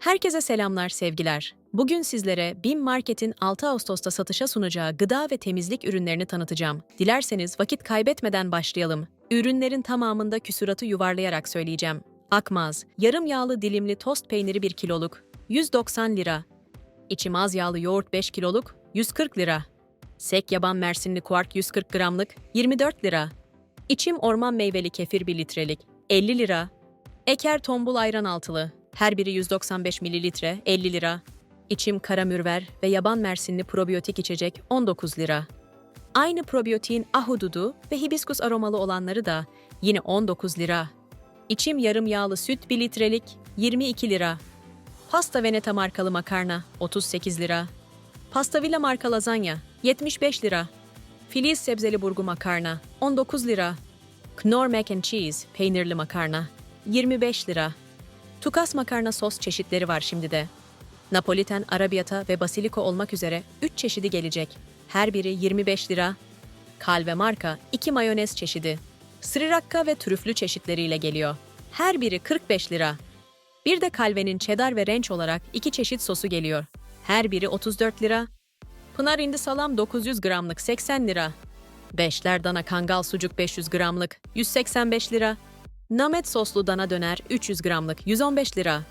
Herkese selamlar, sevgiler. Bugün sizlere BİM Market'in 6 Ağustos'ta satışa sunacağı gıda ve temizlik ürünlerini tanıtacağım. Dilerseniz vakit kaybetmeden başlayalım. Ürünlerin tamamında küsuratı yuvarlayarak söyleyeceğim. Akmaz, yarım yağlı dilimli tost peyniri 1 kiloluk, 190 lira. İçim az yağlı yoğurt 5 kiloluk, 140 lira. Sek yaban mersinli kuark 140 gramlık, 24 lira. İçim orman meyveli kefir 1 litrelik, 50 lira. Eker tombul ayran altılı, her biri 195 mililitre, 50 lira. İçim karamürver ve yaban mersinli probiyotik içecek 19 lira. Aynı probiyotiğin ahududu ve hibiskus aromalı olanları da yine 19 lira. İçim yarım yağlı süt 1 litrelik 22 lira. Pasta Veneta markalı makarna 38 lira. Pasta Villa marka lazanya 75 lira. Filiz sebzeli burgu makarna 19 lira. Knorr mac and cheese peynirli makarna 25 lira. Tukas makarna sos çeşitleri var şimdi de. Napoliten, arabiyata ve basiliko olmak üzere 3 çeşidi gelecek. Her biri 25 lira. Calve marka 2 mayonez çeşidi. Srirakka ve trüflü çeşitleriyle geliyor. Her biri 45 lira. Bir de Calve'nin cheddar ve ranch olarak iki çeşit sosu geliyor. Her biri 34 lira. Pınar indi salam 900 gramlık 80 lira. Beşler dana kangal sucuk 500 gramlık 185 lira. Namet soslu dana döner 300 gramlık 115 lira.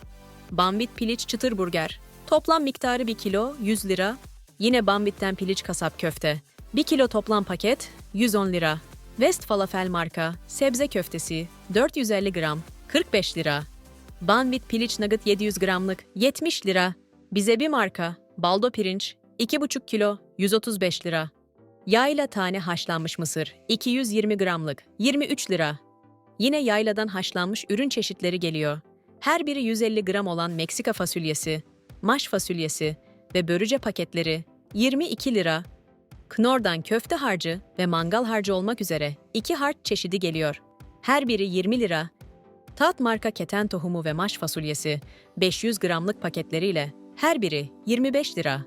Bambit piliç çıtır burger. Toplam miktarı 1 kilo 100 lira. Yine Bambit'ten piliç kasap köfte. 1 kilo toplam paket 110 lira. West Falafel marka sebze köftesi 450 gram 45 lira. Banvit piliç nugget 700 gramlık 70 lira. Bize bir marka baldo pirinç 2,5 kilo 135 lira. Yayla tane haşlanmış mısır 220 gramlık 23 lira. Yine yayladan haşlanmış ürün çeşitleri geliyor. Her biri 150 gram olan Meksika fasulyesi, maş fasulyesi ve börüce paketleri 22 lira. Knorr'dan köfte harcı ve mangal harcı olmak üzere iki harç çeşidi geliyor. Her biri 20 lira. Tat marka keten tohumu ve maş fasulyesi 500 gramlık paketleriyle her biri 25 lira.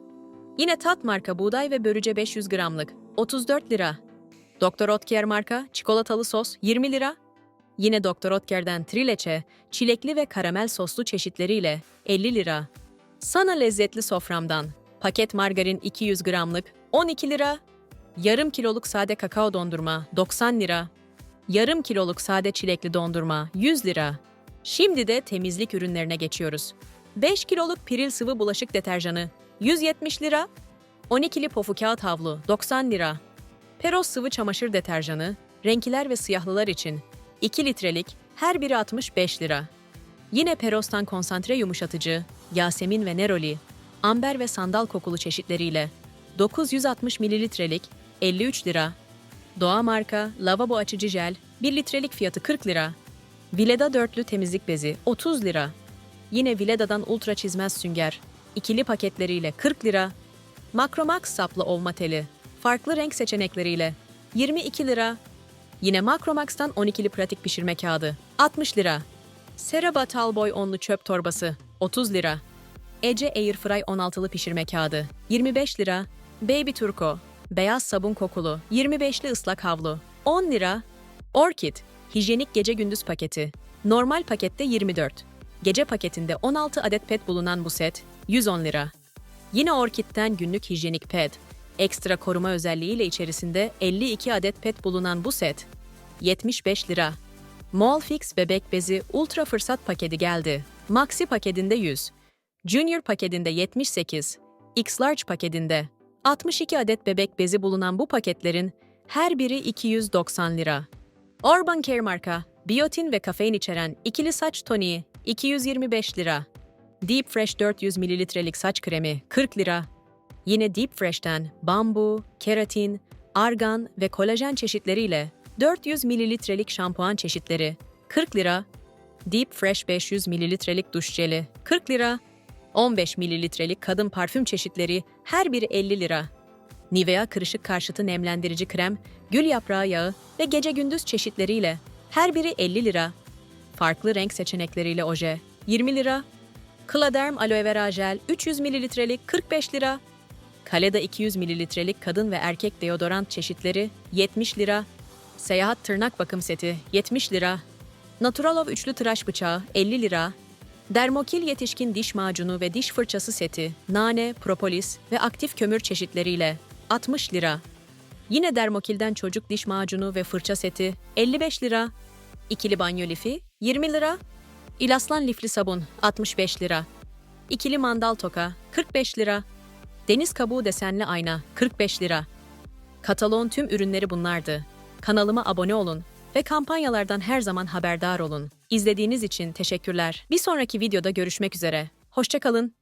Yine Tat marka buğday ve börüce 500 gramlık 34 lira. Dr. Oetker marka çikolatalı sos 20 lira. Yine Dr. Oetker'den trileçe, çilekli ve karamel soslu çeşitleriyle 50 lira. Sana lezzetli soframdan paket margarin 200 gramlık 12 lira. Yarım kiloluk sade kakao dondurma 90 lira. Yarım kiloluk sade çilekli dondurma 100 lira. Şimdi de temizlik ürünlerine geçiyoruz. 5 kiloluk piril sıvı bulaşık deterjanı 170 lira. 12'li pofu kağıt havlu 90 lira. Peros sıvı çamaşır deterjanı, renkliler ve siyahlılar için 2 litrelik her biri 65 lira. Yine Peros'tan konsantre yumuşatıcı, Yasemin ve Neroli, amber ve sandal kokulu çeşitleriyle 960 mililitrelik 53 lira. Doğa marka lavabo açıcı jel 1 litrelik fiyatı 40 lira. Vileda dörtlü temizlik bezi 30 lira. Yine Vileda'dan ultra çizmez sünger ikili paketleriyle 40 lira. Makromax saplı ovma teli farklı renk seçenekleriyle 22 lira. Yine Makromax'tan 12'li pratik pişirme kağıdı 60 lira. Seraba Talboy onlu çöp torbası 30 lira. Ece Airfry 16'lı pişirme kağıdı 25 lira. Baby Turco beyaz sabun kokulu 25'li ıslak havlu 10 lira. Orchid hijyenik gece gündüz paketi normal pakette 24. Gece paketinde 16 adet pet bulunan bu set 110 lira. Yine Orchid'den günlük hijyenik pet ekstra koruma özelliğiyle içerisinde 52 adet pet bulunan bu set 75 lira. Molfix bebek bezi ultra fırsat paketi geldi. Maxi paketinde 100. Junior paketinde 78. X-Large paketinde 62 adet bebek bezi bulunan bu paketlerin her biri 290 lira. Urban Care marka, biyotin ve kafein içeren ikili saç toniği 225 lira. Deep Fresh 400 mililitrelik saç kremi 40 lira. Yine Deep Fresh'ten bambu, keratin, argan ve kolajen çeşitleriyle 400 mililitrelik şampuan çeşitleri 40 lira. Deep Fresh 500 mililitrelik duş jeli 40 lira. 15 mililitrelik kadın parfüm çeşitleri her biri 50 lira. Nivea kırışık karşıtı nemlendirici krem, gül yaprağı yağı ve gece gündüz çeşitleriyle her biri 50 lira. Farklı renk seçenekleriyle oje 20 lira. Claderm aloe vera jel 300 mililitrelik 45 lira. Kaleda 200 mililitrelik kadın ve erkek deodorant çeşitleri 70 lira. Seyahat tırnak bakım seti 70 lira. Naturalov üçlü tıraş bıçağı 50 lira. Dermokil yetişkin diş macunu ve diş fırçası seti, nane, propolis ve aktif kömür çeşitleriyle 60 lira. Yine Dermokil'den çocuk diş macunu ve fırça seti 55 lira. İkili banyo lifi 20 lira. İlaslan lifli sabun 65 lira. İkili mandal toka 45 lira. Deniz kabuğu desenli ayna 45 lira. Kataloğun tüm ürünleri bunlardı. Kanalıma abone olun ve kampanyalardan her zaman haberdar olun. İzlediğiniz için teşekkürler. Bir sonraki videoda görüşmek üzere. Hoşçakalın.